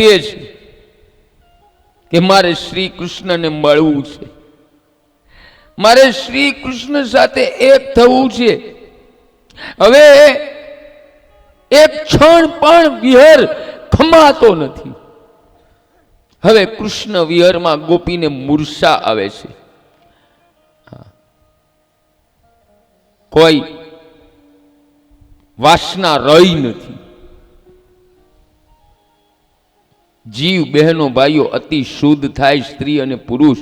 તે છીએ કે મારે શ્રી કૃષ્ણને મળવું છે. મારે શ્રી કૃષ્ણ સાથે એક થવું છે. હવે એક ક્ષણ પણ વિહર ખમાતો નથી. હવે કૃષ્ણ વિહરમાં ગોપીને મૂર્છા આવે છે. કોઈ વાસના રહી નથી. જીવ બહેનો ભાઈઓ અતિ શુદ્ધ થાય સ્ત્રી અને પુરુષ.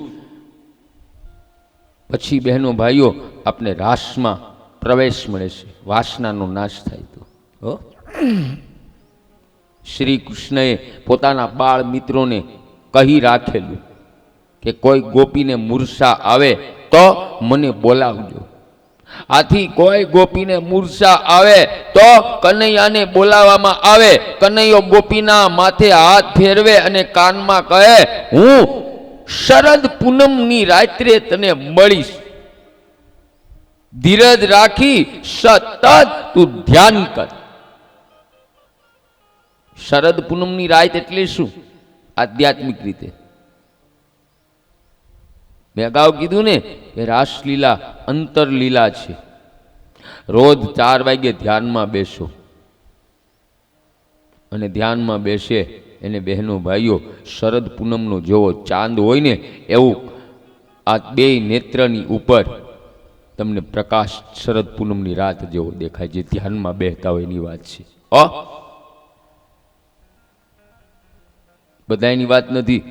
પછી બહેનો ભાઈઓ આપણે રાસમાં પ્રવેશ મળે છે. વાસનાનો નાશ થાય તો. શ્રી કૃષ્ણએ પોતાના બાળ મિત્રોને કહી રાખેલું કે કોઈ ગોપીને મૂર્છા આવે તો મને બોલાવજો. આથી કોઈ ગોપીને મૂર્છા આવે તો કનૈયાને બોલાવવામાં આવે. કનૈયો ગોપીના માથે હાથ ફેરવે અને કાનમાં કહે, હું શરદ પૂનમની રાત્રે તને મળીશ. ધીરજ રાખી સતત તું ધ્યાન કર. શરદ પૂનમની રાત એટલે શું? આધ્યાત્મિક રીતે. મેં અગાઉ કીધું ને કે રાસલીલા, અંતરલીલા છે. રોજ ચાર વાગે ધ્યાનમાં બેસો. અને ધ્યાનમાં બેસે એને બહેનો ભાઈઓ, શરદ પૂનમનો જેવો ચાંદ હોય ને, એવું આ બે નેત્રની ઉપર તમને પ્રકાશ શરદ પૂનમની રાત જેવો દેખાય જે ધ્યાનમાં બેહતા હોય એની વાત છે. અ બધાની વાત નથી.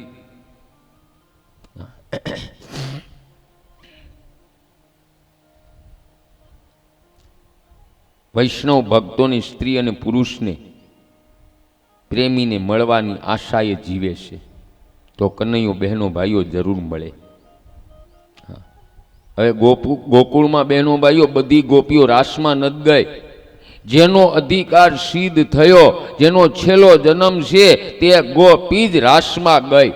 વૈષ્ણવ ભક્તોની સ્ત્રી અને પુરુષને પ્રેમીને મળવાની આશાએ જીવે છે. તો કનૈયો બહેનો ભાઈઓ જરૂર મળે. હવે ગોપુ, ગોકુળમાં બહેનો ભાઈઓ બધી ગોપીઓ રાસમાં નથી ગઈ. જેનો અધિકાર સિદ્ધ થયો, જેનો છેલ્લો જન્મ છે, તે ગોપી જ રાસમાં ગઈ.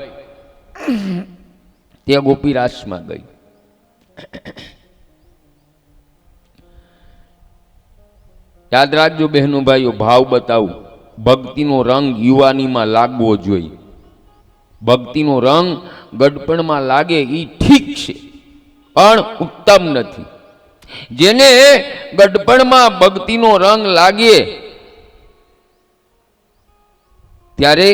તે ગોપી રાસમાં ગઈ. યાદ રાખજો બહેનો ભાઈઓ ભાવ બતાવું. ભક્તિનો રંગ યુવાનીમાં લાગવો જોઈએ. ભક્તિનો રંગ ગડપણમાં લાગે એ ઠીક છે, પણ ઉત્તમ નથી. જેને ગડપણમાં ભક્તિનો રંગ લાગે, ત્યારે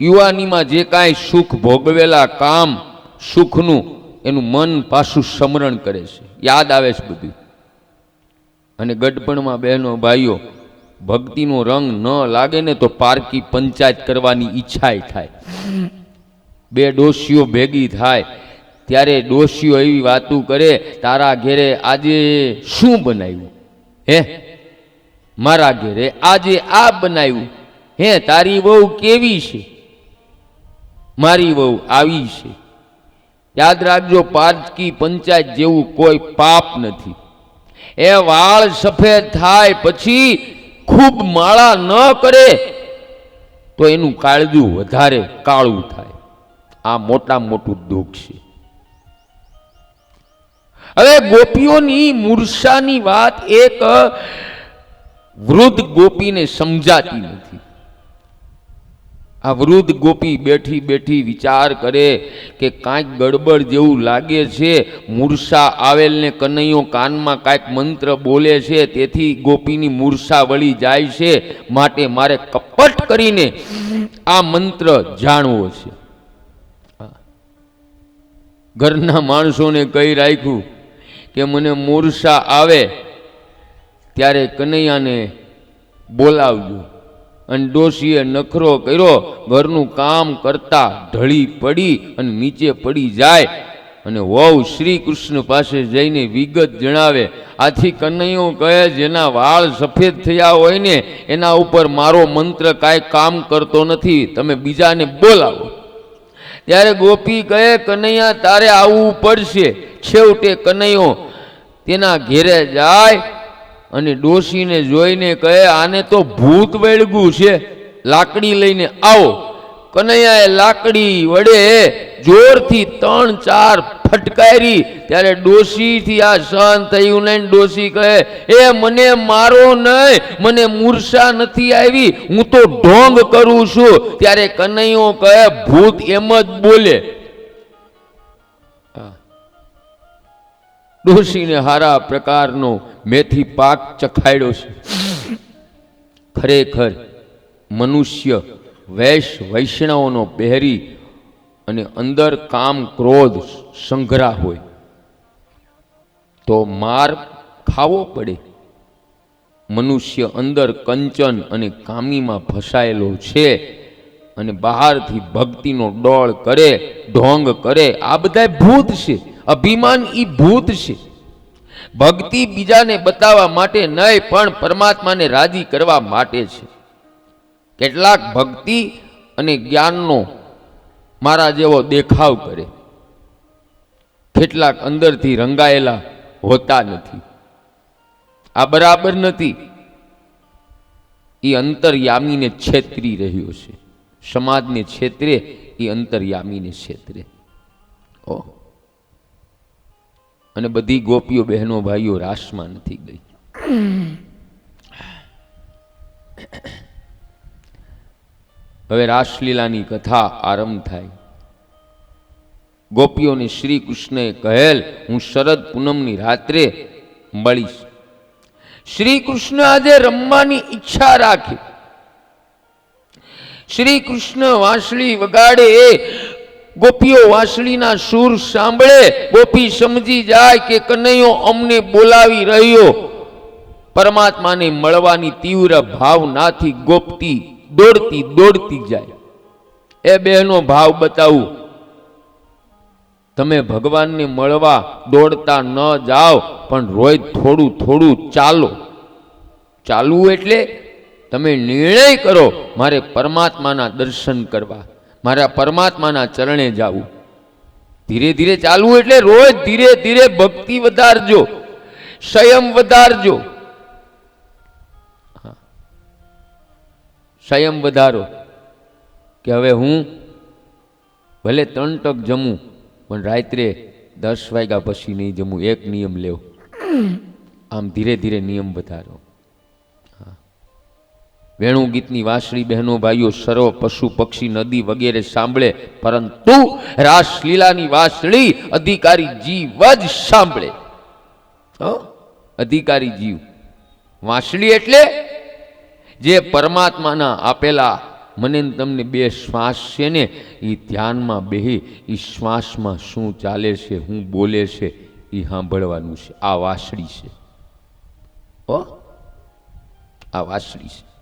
યુવાનીમાં જે કાંઈ સુખ ભોગવેલા કામ, સુખનું એનું મન પાછું સ્મરણ કરે છે. યાદ આવે છે બધું. અને ગઢપણમાં બહેનો ભાઈઓ, ભક્તિનો રંગ ન લાગે ને તો પારકી પંચાયત કરવાની ઈચ્છાય થાય. બે ડોશીઓ ભેગી થાય. ત્યારે ડોશીઓ એવી વાતું કરે, તારા ઘેરે આજે શું બનાવ્યું? હે? મારા ઘેરે આજે આ બનાવ્યું. હે, તારી વહુ કેવી છે? મારી વહુ આવી છે. યાદ રાખજો, પારકી પંચાયત જેવું કોઈ પાપ નથી. એ વાળ સફેદ થાય પછી ખૂબ માળા ન કરે તો એનું કાળજું વધારે કાળું થાય. આ મોટા મોટું દુઃખ છે. હવે ગોપીઓની મૂર્છાની વાત એક વૃદ્ધ ગોપીને સમજાતી નથી. આ વૃદ્ધ ગોપી બેઠી બેઠી વિચાર કરે કે કાંઈક ગડબડ જેવું લાગે છે. મૂર્છા આવેલને કનૈયો કાનમાં કાંઈક મંત્ર બોલે છે. તેથી ગોપીની મૂર્છા વળી જાય છે. માટે મારે કપટ કરીને આ મંત્ર જાણવો છે. ઘરના માણસોને કહી રાખ્યું કે મને મૂર્છા આવે ત્યારે કનૈયાને બોલાવજો. અને ડોશીએ નખરો કર્યો, ઘરનું કામ કરતા ઢળી પડી અને નીચે પડી જાય. અને વહુ શ્રી કૃષ્ણ પાસે જઈને વિગત જણાવે, આથી કનૈયો કહે, જેના વાળ સફેદ થયા હોય ને, એના ઉપર મારો મંત્ર કાંઈ કામ કરતો નથી, તમે બીજાને બોલાવો. ત્યારે ગોપી કહે, કનૈયા, તારે આવવું પડશે. છેવટે કનૈયો તેના ઘેરે જાય અને ડોશીને જોઈને કહે, આને તો ભૂત વળગું છે. લાકડી લઈને આવો. કનૈયાએ લાકડી વડે જોરથી ત્રણ ચાર ફટકારી, ત્યારે ડોશીથી આ સહન થયું નહીં ડોશી કહે, એ, મને મારો નહીં, મને મૂર્છા નથી આવી, હું તો ઢોંગ કરું છું. ત્યારે કનૈયો કહે, ભૂત એમ જ બોલે. ડોશીને હારા પ્રકારનો મેથી પાક ચખાડ્યો છે. ખરેખર મનુષ્ય વૈશ વૈષ્ણવનો પહેરી અને અંદર કામ ક્રોધ સંઘરા હોય, તો માર ખાવો પડે. મનુષ્ય અંદર કંચન અને કામીમાં ફસાયેલો છે અને બહારથી ભક્તિનો ડોળ કરે, ઢોંગ કરે, આ બધા ભૂત છે. અભિમાન એ ભૂત છે. ભક્તિ બીજાને બતાવવા માટે નહીં પણ પરમાત્માને રાજી કરવા માટે છે. કેટલાક ભક્તિ અને જ્ઞાનનો મારા જેવો દેખાવ કરે. કેટલાક અંદરથી રંગાયેલા હોતા નથી. આ બરાબર નથી. એ અંતરયામીને છેતરી રહ્યો છે. સમાજને છેતરે એ અંતરયામીને છેતરે. ઓ અને બધી ગોપીઓ, બહેનો, ભાઈઓ રાસમાં નથી ગઈ. હવે રાસલીલાની કથા આરંભ થાય. ગોપીઓને શ્રી કૃષ્ણએ કહેલ, હું શરદ પૂનમની રાત્રે મળીશ. શ્રી કૃષ્ણ આજે રમવાની ઈચ્છા રાખી. શ્રી કૃષ્ણ વાંસળી વગાડે. ગોપીઓ વાંસળીના સૂર સાંભળે, ગોપી સમજી જાય કે કનૈયો અમને બોલાવી રહ્યો. પરમાત્માને મળવાની તીવ્ર ભાવનાથી ગોપતી દોડતી દોડતી જાય. એ બહેનો ભાવ બતાવું. તમે ભગવાનને મળવા દોડતા ન જાઓ, પણ રોજ થોડું થોડું ચાલો. ચાલવું એટલે તમે નિર્ણય કરો, મારે પરમાત્માના દર્શન કરવા. મારા પરમાત્માના ચરણે જાવું ધીરે ધીરે ચાલવું એટલે રોજ ધીરે ધીરે ભક્તિ વધારજો, સંયમ વધારજો. સંયમ વધારો કે હવે હું ભલે ત્રણ ટક જમું, પણ રાત્રે દસ વાગ્યા પછી નહીં જમું એક નિયમ લેવો આમ ધીરે ધીરે નિયમ વધારો. વેણુ ગીતની વાંસળી બહેનો, ભાઈઓ, સર્વ પશુ પક્ષી નદી વગેરે સાંભળે, પરંતુ રાસલીલાની વાંસળી અધિકારી જીવ જ સાંભળે. હો? અધિકારી જીવ. વાંસળી એટલે જે પરમાત્માના આપેલા, મને તમને બે શ્વાસ છે ને એ ધ્યાનમાં બેહી એ શ્વાસમાં શું ચાલે છે શું બોલે છે એ સાંભળવાનું છે. આ વાસળી છે. ઓ આ વાસળી છે.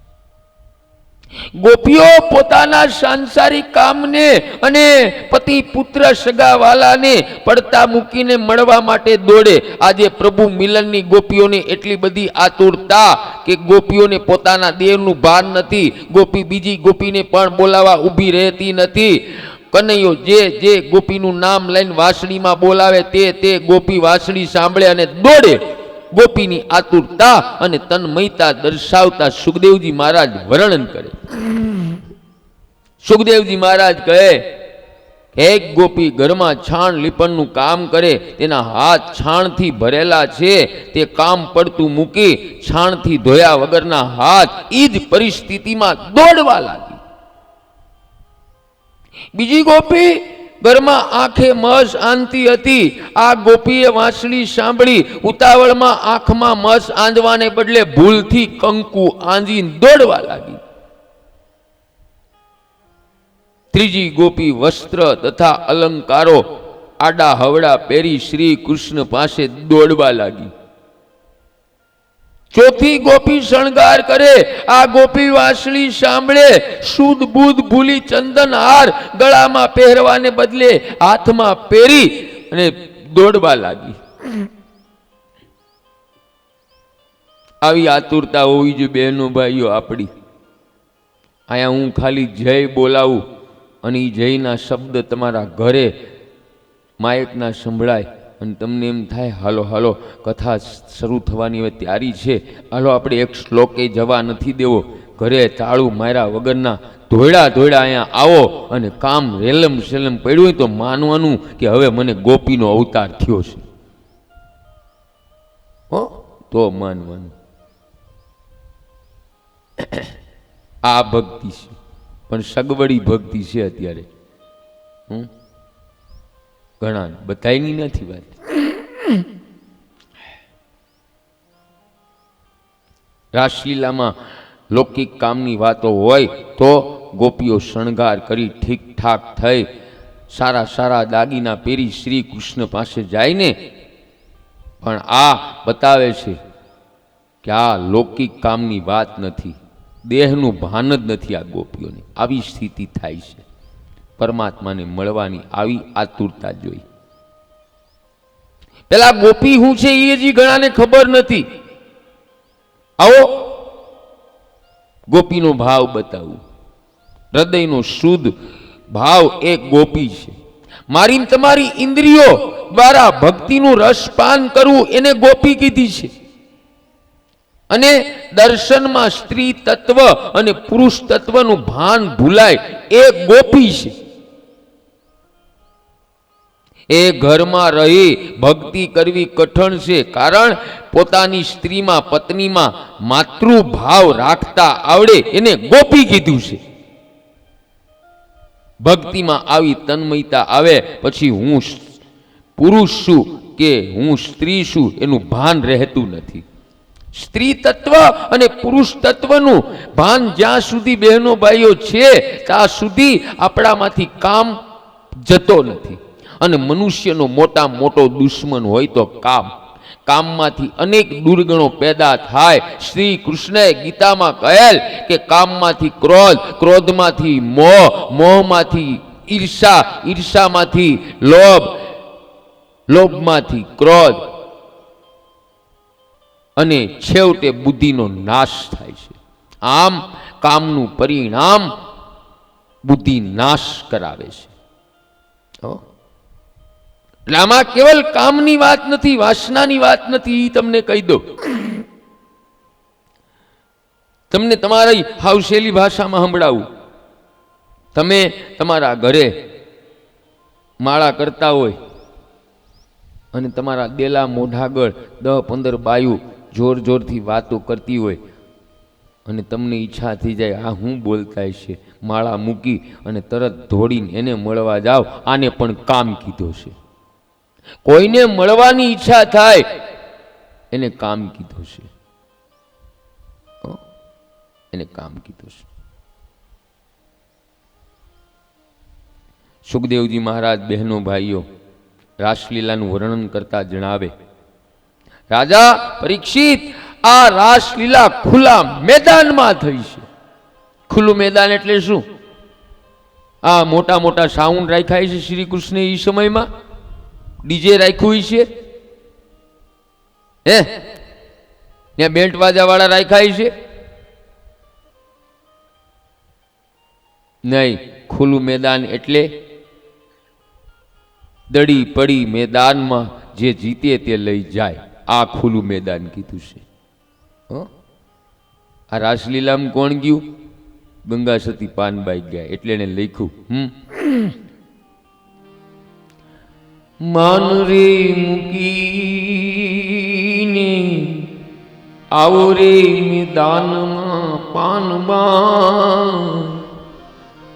ગોપીઓ પોતાના સાંસારિક કામને અને પતિ પુત્ર સગાવાલાને પડતા મૂકીને મળવા માટે દોડે. આજે પ્રભુ મિલનની ગોપીઓને એટલી બધી આતુરતા કે ગોપીઓને પોતાના દેહનું ભાન નથી. ગોપી બીજી ગોપીને પણ બોલાવા ઊભી રહેતી નથી. કનૈયો જે જે ગોપીનું નામ લઈને વાસળીમાં બોલાવે તે તે ગોપી વાસળી સાંભળે અને દોડે. ગોપીની આતુરતા અને તન્મયતા દર્શાવતા સુખદેવજી મહારાજ વર્ણન કરે. સુખદેવજી મહારાજ કહે એક ગોપી, ઘરમાં છાણ લીપણનું કામ કરે, તેના હાથ છાણથી ભરેલા છે, તે કામ પડતું મૂકી છાણથી ધોયા વગરના હાથ એ જ પરિસ્થિતિમાં દોડવા લાગી. બીજી ગોપી ઘરમાં આંખે મસ આંતી હતી. આ ગોપીએ વાંસળી સાંભળી, ઉતાવળમાં આંખમાં મસ આંધવાને બદલે ભૂલથી કંકુ આંધી દોડવા લાગી. ત્રીજી ગોપી વસ્ત્ર તથા અલંકારો આડા હવડા પહેરી શ્રી કૃષ્ણ પાસે દોડવા લાગી. ચોથી ગોપી શણગાર કરે, આ ગોપી વાસળી સાંભળે, શુદ્ધ બુદ્ધ ભૂલી ચંદન હાર ગળામાં પહેરવાને બદલે હાથમાં પહેરી અને દોડવા લાગી. આવી આતુરતા હોવી જોઈએ બહેનો ભાઈઓ આપણી. અહીંયા હું ખાલી જય બોલાવું અને એ જયના શબ્દ તમારા ઘરે માયકના સંભળાય. અને તમને એમ થાય, હાલો હાલો, કથા શરૂ થવાની હવે તૈયારી છે. હાલો, આપણે એક શ્લોકે જવા નથી દેવો. ઘરે તાળું માર્યા વગરના ધોયડા ધોયડા અહીંયા આવો અને કામ રેલમ સેલમ પડ્યું હોય તો માનવાનું કે હવે મને ગોપીનો અવતાર થયો છે. હો, તો માનવાનું. આ ભક્તિ છે. પણ સગવડી ભક્તિ છે અત્યારે. હમ? ઘણા બધાયની નથી વાત. રાસલીલામાં લૌકિક કામની વાતો હોય તો ગોપીઓ શણગાર કરી ઠીકઠાક થઈ સારા સારા દાગીના પહેરી શ્રી કૃષ્ણ પાસે જાય ને. પણ આ બતાવે છે કે આ લૌકિક કામની વાત નથી. દેહનું ભાન જ નથી આ ગોપીઓની. આવી સ્થિતિ થાય છે. પરમાત્માને મળવાની આવી આતુરતા જોઈ. પેલા ગોપી હું છે એ હજી ઘણાને ખબર નથી. આવો. ગોપીનો ભાવ બતાવું. હૃદયનો શુદ્ધ ભાવ એ ગોપી છે. મારી તમારી ઇન્દ્રિયો દ્વારા ભક્તિનું રસપાન કરવું એને ગોપી કીધી છે. અને દર્શનમાં સ્ત્રી તત્વ અને પુરુષ તત્વનું ભાન ભૂલાય એ ગોપી છે. એ ઘરમાં રહી ભક્તિ કરવી કઠણ છે કારણ પોતાની સ્ત્રીમાં, પત્નીમાં માતૃભાવ રાખતા આવડે એને ગોપી કીધું છે. ભક્તિમાં આવી તન્મયતા આવે પછી હું પુરુષ છું કે હું સ્ત્રી છું એનું ભાન રહેતું નથી. સ્ત્રી તત્વ અને પુરુષ તત્વનું ભાન જ્યાં સુધી બહેનો ભાઈઓ છે, ત્યાં સુધી આપણામાંથી કામ જતો નથી. અને મનુષ્યનો મોટા મોટો દુશ્મન હોય તો કામ. કામમાંથી અનેક દુર્ગણો પેદા થાય. શ્રી કૃષ્ણએ ગીતામાં કહેલ કે કામમાંથી ક્રોધ, ક્રોધમાંથી મોહ, મોહમાંથી ઈર્ષા, ઈર્ષામાંથી લોભ, લોભમાંથી ક્રોધ. અને છેવટે બુદ્ધિનો નાશ થાય છે. આમ કામનું પરિણામ બુદ્ધિ નાશ કરાવે છે? એટલે આમાં કેવલ કામની વાત નથી, વાસનાની વાત નથી એ તમને કહી દો તમને તમારી હાવશેલી ભાષામાં સંભળાવું. તમે તમારા ઘરે માળા કરતા હોય અને તમારા દેલા મોઢાગળ દહ પંદર બાયું જોર જોરથી વાતો કરતી હોય અને તમને ઈચ્છા થઈ જાય, આ હું બોલતા છે? માળા મૂકી અને તરત ધોડીને એને મળવા જાઓ આને પણ કામ કીધો છે. કોઈને મળવાની ઈચ્છા થાય, એને કામ કીધું છે એને કામ કીધું છે સુખદેવજી મહારાજ બહેનો ભાઈઓ, રાસલીલાનું વર્ણન કરતા જણાવે, રાજા, પરીક્ષિત, આ રાસલીલા ખુલ્લા મેદાનમાં થઈ છે. ખુલ્લું મેદાન એટલે શું? આ મોટા મોટા સાઉન્ડ રાખ્યા છે શ્રી કૃષ્ણ એ સમયમાં? ડીજે રાખ્યું છે? હે? ત્યાં બેલ્ટ વાજાવાળા રાખ્યા છે? નહીં, ખુલ્લું મેદાન એટલે દડી પડી મેદાનમાં જે જીતે તે લઈ જાય. આ ખુલ્લું મેદાન કીધું છે? આ રાસલીલામાં કોણ ગયું? ગંગા સતી પાનબાઈ ગયા, એટલે એને લખ્યું, હમ? માન રે મૂકીને, આવો રે મેદાનમાં પાનમાં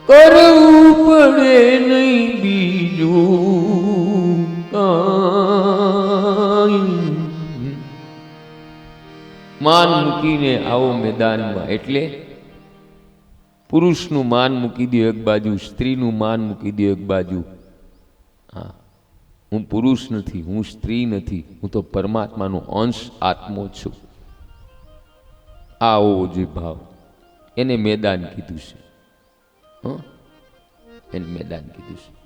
કરવું પડે નહીં બીજું માન મૂકીને આવો મેદાનમાં, એટલે પુરુષનું માન મૂકી દો એક બાજુ સ્ત્રીનું માન મૂકી દો એક બાજુ હું પુરુષ નથી, હું સ્ત્રી નથી, હું તો પરમાત્માનો અંશ આત્મો છું. આવો જે ભાવ, એને મેદાન કીધું છે. હં? એને મેદાન કીધું છે.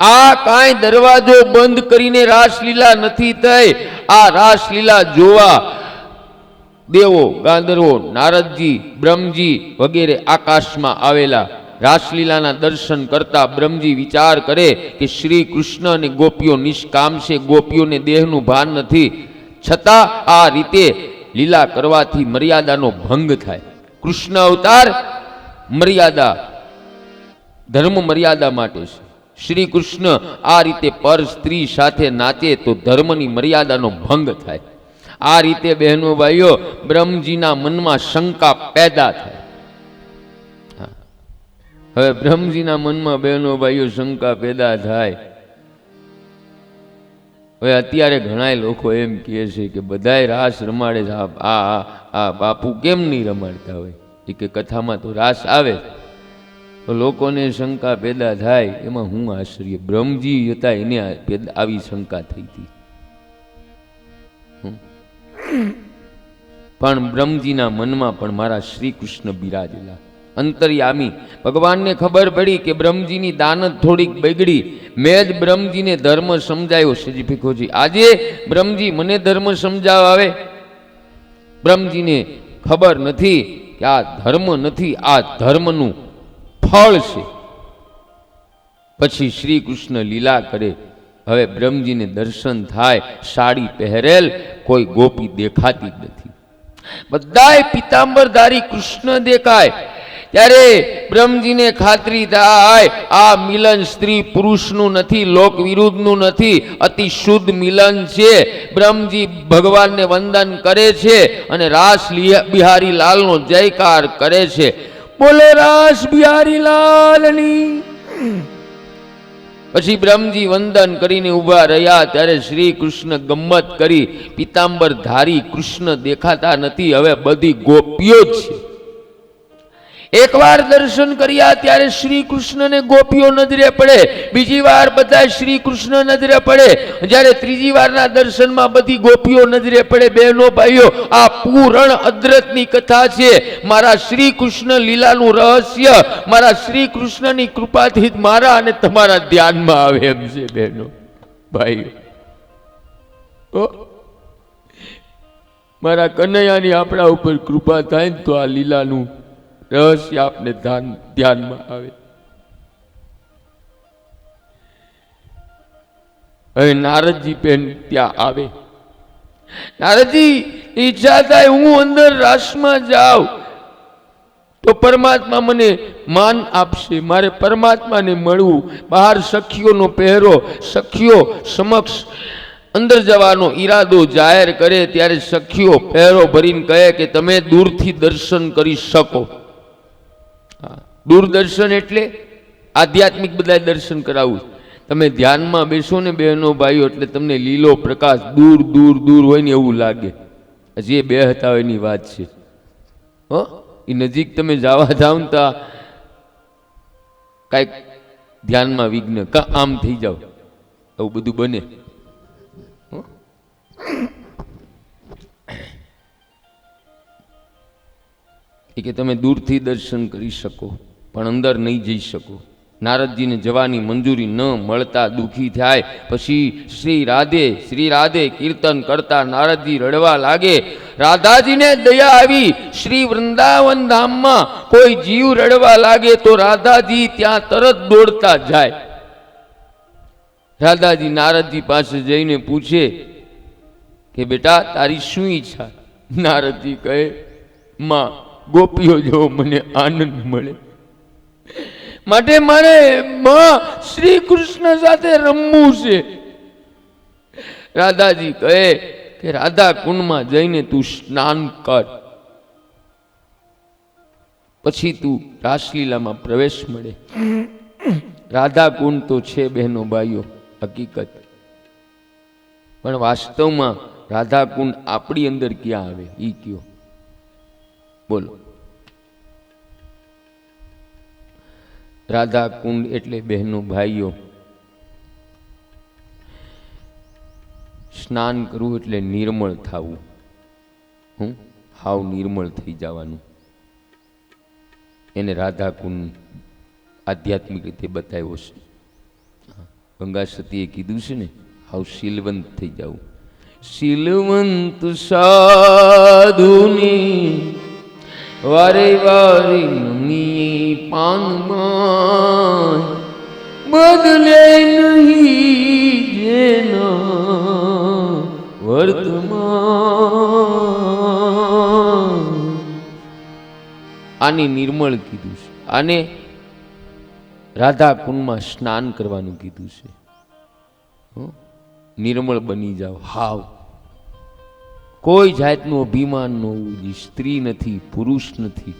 આ કાંઈ દરવાજો બંધ કરીને રાસલીલા નથી થઈ. આ રાસલીલા જોવા દેવો, ગાંધર્વો, નારદજી, બ્રહ્મજી વગેરે આકાશમાં આવેલા રાસલીલાના દર્શન કરતા બ્રહ્મજી વિચાર કરે કે શ્રી કૃષ્ણ અને ગોપીઓ નિષ્કામ છે, ગોપીઓને દેહનું ભાન નથી. છતાં આ રીતે લીલા કરવાથી મર્યાદાનો ભંગ થાય. કૃષ્ણ અવતાર મર્યાદા, ધર્મ મર્યાદા માટે છે. શ્રી કૃષ્ણ આ રીતે પર સ્ત્રી સાથે નાચે તો ધર્મની મર્યાદાનો ભંગ થાય. આ રીતે બહેનો ભાઈઓ, બ્રહ્મજીના મનમાં શંકા પેદા થાય. હવે બ્રહ્મજીના મનમાં બહેનો ભાઈઓ શંકા પેદા થાય. હવે અત્યારે ઘણાય લોકો એમ કહે છે કે બધાય રાસ રમાડે છે. આ, આ- બાપુ કેમ નહીં રમાડતા હોય? એ કે કથામાં તો રાસ આવે તો લોકોને શંકા પેદા થાય, એમાં હું આશ્ચર્ય બ્રહ્મજી હતા એને આવી શંકા થઈ હતી. પણ બ્રહ્મજીના મનમાં પણ મારા શ્રી કૃષ્ણ બિરાજેલા. અંતર્યામી. ભગવાનને ખબર પડી કે બ્રહ્મજીની દાનત થોડીક બગડી. મેં જ બ્રહ્મજીને ધર્મ સમજાયો, શ્રીજી ભીખોજી. આજે બ્રહ્મજી મને ધર્મ સમજાવ? બ્રહ્મજીને ખબર નથી કે આ ધર્મ નથી, આ ધર્મનું ફળ છે. પછી શ્રી કૃષ્ણ લીલા કરે. હવે બ્રહ્મજીને દર્શન થાય, સાડી પહેરેલ, કોઈ ગોપી દેખાતી જ નથી. બધાય પિતાંબરધારી કૃષ્ણ દેખાય. ત્યારે બ્રહ્મજીને ખાતરી થાય, આ મિલન સ્ત્રી પુરુષનું નથી, લોક વિરુદ્ધનું નથી, અતિ શુદ્ધ મિલન છે. બ્રહ્મજી ભગવાનને વંદન કરે છે અને રાસ બિહારી લાલનો જયકાર કરે છે. બોલો રાસ બિહારી લાલની. પછી બ્રહ્મજી વંદન કરીને ઊભા રહ્યા, ત્યારે શ્રી કૃષ્ણ ગમ્મત કરી, પિતાંબર ધારી કૃષ્ણ દેખાતા નથી, હવે બધી ગોપીઓ છે. એકવાર દર્શન કર્યા ત્યારે શ્રી કૃષ્ણને ગોપીઓ નજરે પડે. બીજી વાર બધા શ્રી કૃષ્ણ નજરે પડે. જ્યારે ત્રીજી વારના દર્શનમાં બધી ગોપીઓ નજરે પડે. બહેનો, ભાઈઓ, આ પૂરણ અદ્રતની કથા છે. મારા શ્રી કૃષ્ણ લીલાનું રહસ્ય, મારા શ્રી કૃષ્ણની કૃપાથી જ મારા અને તમારા ધ્યાનમાં આવે એમ છે બહેનો, ભાઈઓ. મારા કનૈયાની આપણા ઉપર કૃપા થાય તો આ લીલાનું રહસ્ય આપને ધ્યાન ધ્યાનમાં આવે. હવે નારદજી બેન ત્યાં આવે. નારદજી, ઈચ્છા થાય હું અંદર રાસમાં જાઉં. તો પરમાત્મા મને માન આપશે. મારે પરમાત્માને મળવું. બહાર સખીઓનો પહેરો, સખીઓ સમક્ષ અંદર જવાનો ઈરાદો જાહેર કરે ત્યારે સખીઓ પહેરો ભરીને કહે કે તમે દૂરથી દર્શન કરી શકો. દૂરદર્શન એટલે આધ્યાત્મિક બધા દર્શન કરાવવું તમે ધ્યાનમાં બેસો ને બહેનો ભાઈઓ, એટલે તમને લીલો પ્રકાશ દૂર દૂર દૂર હોય ને એવું લાગે. હજી એ બે હતા એની વાત છે. હો? એ નજીક તમે જવા જાવ ને કાંઈક ધ્યાનમાં વિઘ્ન કા આમ થઈ જાઓ આવું બધું બને. હો? એ કે તમે દૂરથી દર્શન કરી શકો, પણ અંદર નહીં જઈ શકો. નારદજીને જવાની મંજૂરી ન મળતા દુઃખી થાય. પછી શ્રી રાધે શ્રી રાધે કીર્તન કરતા નારદજી રડવા લાગે. રાધાજીને દયા આવી. શ્રી વૃંદાવન ધામમાં કોઈ જીવ રડવા લાગે તો રાધાજી ત્યાં તરત દોડતા જાય. રાધાજી નારદજી પાસે જઈને પૂછે કે બેટા તારી શું ઈચ્છા? નારદજી કહે, માં ગોપીઓ જેવો મને આનંદ મળે. માટે મારે શ્રી કૃષ્ણ સાથે રમવું છે. રાધાજી કહે કે રાધા કુંડમાં જઈને તું સ્નાન કર. પછી તું રાસલીલામાં પ્રવેશ મળે. રાધા કુંડ તો છે બહેનો ભાઈઓ, હકીકત. પણ વાસ્તવમાં રાધા કુંડ આપણી અંદર ક્યાં આવે? એ કયો. બોલો. રાધા કુંડ એટલે બહેનો ભાઈઓ. સ્નાન કરવું એટલે નિર્મળ થવું. હું હાવ નિર્મળ થઈ જવાનું. એને રાધા કુંડ આધ્યાત્મિક રીતે બતાવ્યો છે. ગંગા સતીએ કીધું છે ને, હાવ શીલવંત થઈ જવું. શીલવંત સાધુની વારે વારે પાનમાં બદલે નહીં જેના વર્તમાન. આને નિર્મળ કીધું છે. આને રાધા કુંડમાં સ્નાન કરવાનું કીધું છે? નિર્મળ બની જાઓ. હાવ. કોઈ જાતનું અભિમાન ન હોવું સ્ત્રી નથી, પુરુષ નથી.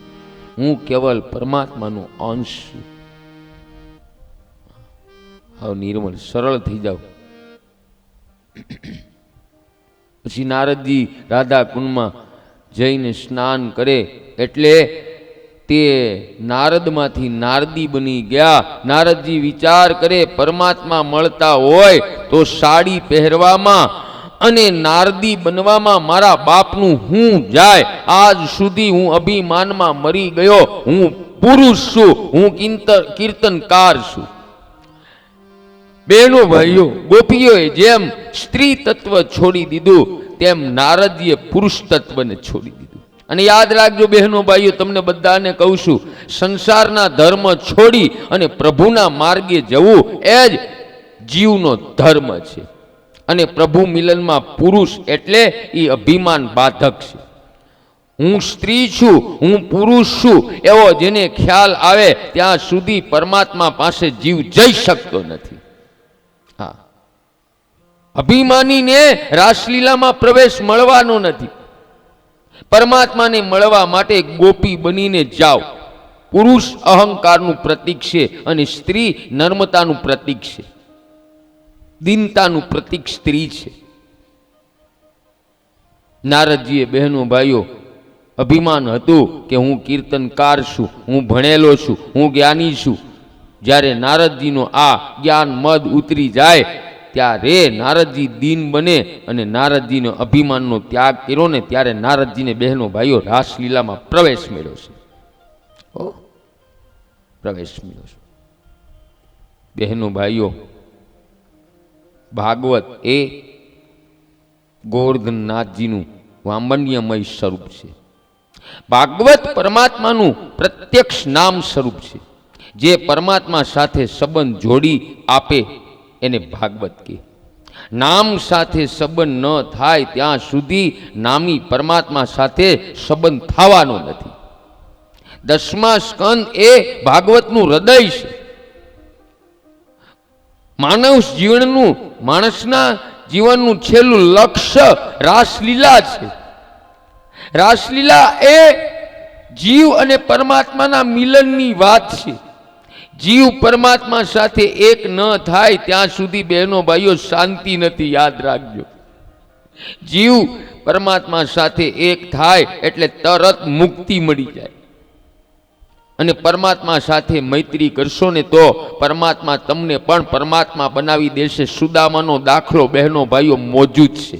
હું કેવલ પરમાત્માનો અંશ છું. હાવ નિર્મળ, સરળ થઈ જાઓ. પછી નારદજી રાધા કુંડમાં જઈને સ્નાન કરે એટલે તે નારદમાંથી નારદી બની ગયા. નારદજી વિચાર કરે પરમાત્મા મળતા હોય તો સાડી પહેરવામાં અને નારદી બનવામાં મારા બાપનું હું જાય. આજ સુધી હું અભિમાનમાં મરી ગયો. હું પુરુષ છું. હું કીર્તનકાર છું. બહેનો ભાઈઓ, ગોપીઓએ જેમ સ્ત્રી તત્વ છોડી દીધું, તેમ નારદીએ પુરુષ તત્વને છોડી દીધું. અને યાદ રાખજો બહેનો ભાઈઓ, તમને બધાને કહું છું, સંસારના ધર્મ છોડી અને પ્રભુના માર્ગે જવું એ જ જીવનો ધર્મ છે. અને પ્રભુ મિલનમાં પુરુષ એટલે એ અભિમાન બાધક છે. હું સ્ત્રી છું, હું પુરુષ છું, એવો જેને ખ્યાલ આવે ત્યાં સુધી પરમાત્મા પાસે જીવ જઈ શકતો નથી. હા. અભિમાનીને રાસલીલામાં પ્રવેશ મળવાનો નથી. પરમાત્માને મળવા માટે ગોપી બનીને જાઓ. પુરુષ અહંકારનું પ્રતીક છે અને સ્ત્રી નર્મતાનું પ્રતીક છે. દીનતાનું પ્રતીક સ્ત્રી છે. નારદજીએ બહેનો, ભાઈઓ, અભિમાન હતું કે હું કીર્તનકાર છું, હું ભણેલો છું, હું જ્ઞાની છું. જ્યારે નારદજીનો આ જ્ઞાન મદ ઉતરી જાય, ત્યારે નારદજી દીન બને અને નારદજીનો અભિમાનનો ત્યાગ કર્યો ને ત્યારે નારદજીને બહેનો, ભાઈઓ, રાસલીલામાં પ્રવેશ મેળ્યો છે. ઓ પ્રવેશ મેળ્યો છે. બહેનો, ભાઈઓ ભાગવત એ ગોવર્ધનનાથજીનું વામન્યમય સ્વરૂપ છે. ભાગવત પરમાત્માનું પ્રત્યક્ષ નામ સ્વરૂપ છે. જે પરમાત્મા સાથે સંબંધ જોડી આપે એને ભાગવત કહે. નામ સાથે સંબંધ ન થાય ત્યાં સુધી નામી પરમાત્મા સાથે સંબંધ થવાનો નથી. દસમા સ્કંદ એ ભાગવતનું હૃદય છે. માનવ જીવનનું, માણસના જીવનનું છેલ્લું લક્ષ્ય રાસલીલા છે. રાસલીલા એ જીવ અને પરમાત્માના મિલનની વાત છે. જીવ પરમાત્મા સાથે એક ન થાય ત્યાં સુધી બહેનો ભાઈઓ શાંતિ નથી, યાદ રાખજો. જીવ પરમાત્મા સાથે એક થાય એટલે તરત મુક્તિ મળી જાય. અને પરમાત્મા સાથે મૈત્રી કરશો ને તો પરમાત્મા તમને પણ પરમાત્મા બનાવી દેશે. સુદામાનો દાખલો બહેનો ભાઈઓ મોજૂદ છે.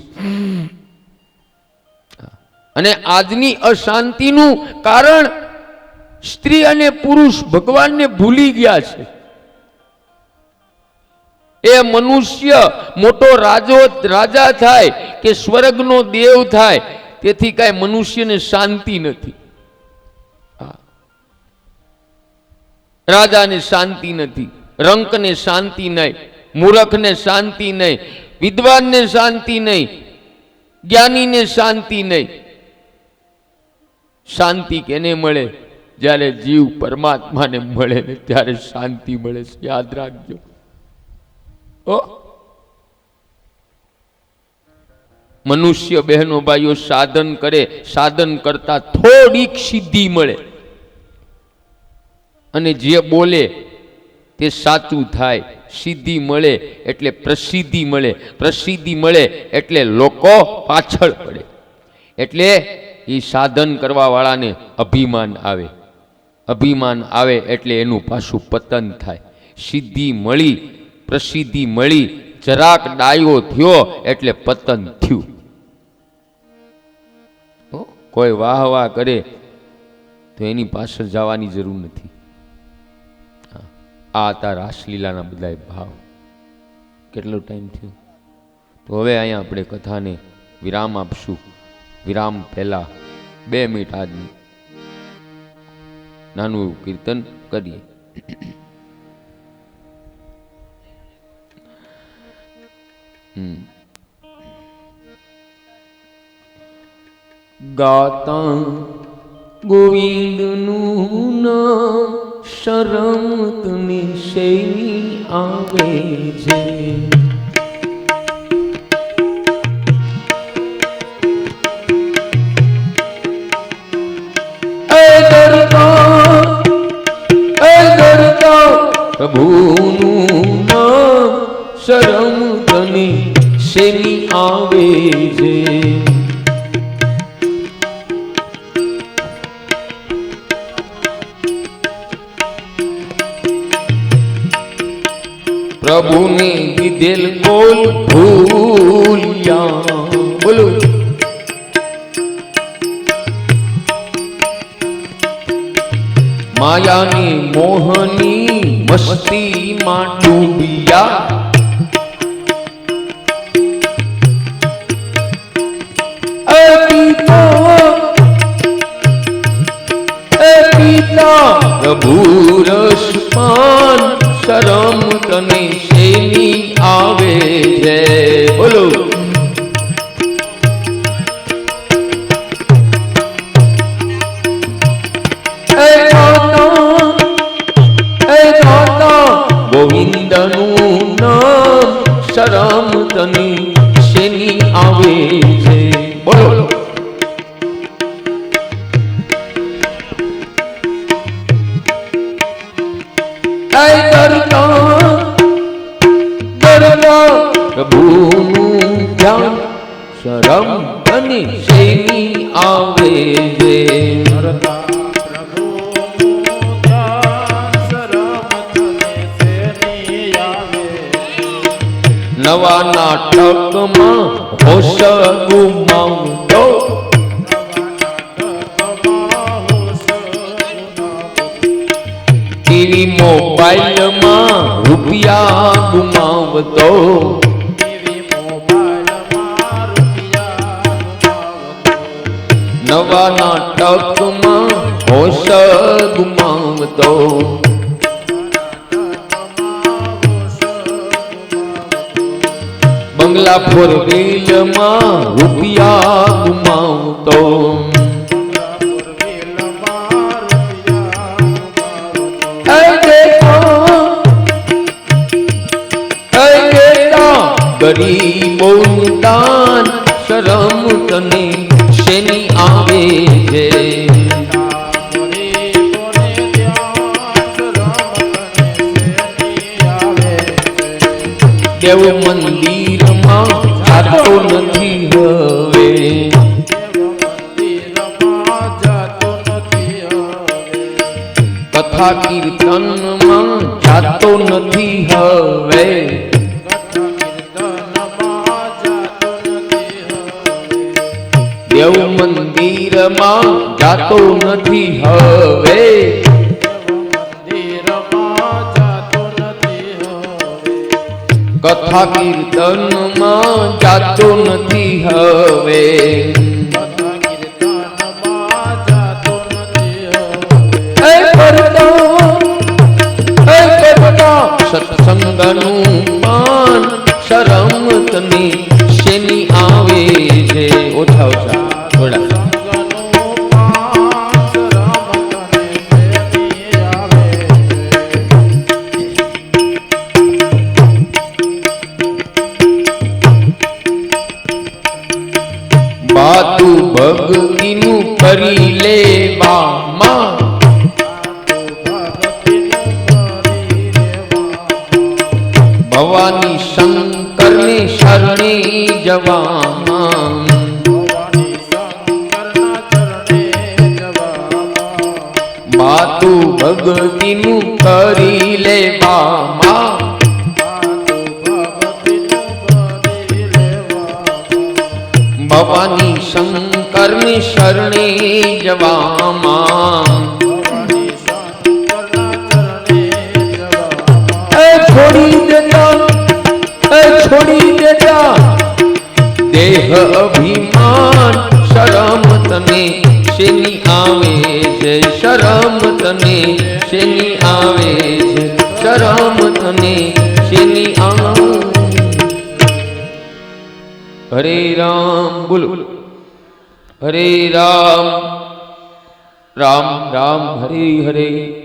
અને આજની અશાંતિનું કારણ સ્ત્રી અને પુરુષ ભગવાનને ભૂલી ગયા છે. એ મનુષ્ય મોટો રાજો રાજા થાય કે સ્વર્ગનો દેવ થાય, તેથી કાંઈ મનુષ્યને શાંતિ નથી. રાજાને શાંતિ નથી, રંકને શાંતિ નહીં, મૂરખને શાંતિ નહીં, વિદ્વાનને શાંતિ નહીં, જ્ઞાનીને શાંતિ નહીં. શાંતિ કેને મળે? જ્યારે જીવ પરમાત્માને મળે ને ત્યારે શાંતિ મળે છે. યાદ રાખજો. ઓ મનુષ્ય બહેનો ભાઈઓ, સાધન કરે, સાધન કરતા થોડીક સિદ્ધિ મળે. અને જે બોલે તે સાચું થાય, સિદ્ધિ મળે એટલે પ્રસિદ્ધિ મળે. પ્રસિદ્ધિ મળે એટલે લોકો પાછળ પડે. એટલે એ સાધન કરવાવાળાને અભિમાન આવે. અભિમાન આવે એટલે એનું પાછું પતન થાય. સિદ્ધિ મળી, પ્રસિદ્ધિ મળી, જરાક ડાયો થયો એટલે પતન થયું. કોઈ વાહ વાહ કરે તો એની પાછળ જવાની જરૂર નથી. આ હતા રાસલીલાના બધા ભાવ. કેટલો ટાઈમ થયો? તો હવે અહીંયા આપણે કથાને વિરામ આપશું. વિરામ પહેલા બે મિનિટ આજનું નાનું કીર્તન કરીએ. ગાતા ગોવિંદનું નામ શરમ તને શૈલી આવે છે? પ્રભુનું નામ શરમ તને શેની આવે છે? પ્રભુને દીધેલ કોલ ભૂલ્યા બોલો માયાની મોહની મસ્તીમાં ડૂબિયા એ ગોવિંદનું નામ શરમ તની શેની આવે? હોશ ગુમાવતો બંગલા ફોર વ્હીલમાં રૂપિયા ગુમાવતો ગરીબોનું દાન દેવ મંદિરમાં જાતો નથી હવે. કથા કીર્તનમાં જાતો નથી હવે. દેવ મંદિરમાં જાતો નથી હવે. કથા કીર્તનમાં જાતો નથી હવે. સત્સંગનું માન શરમ તને भवानी शंकर में शरणे जवामा। मातु भगति नु करी ले बामा भवानी शंकर में शरणे जवामा। અભિમાન, શરમ તને શેની આવે છે? શરમ તને શેની આવે છે? શરમ તને શેની આવે હરે રામ, બોલો. હરે રામ. રામ રામ, હરે હરે.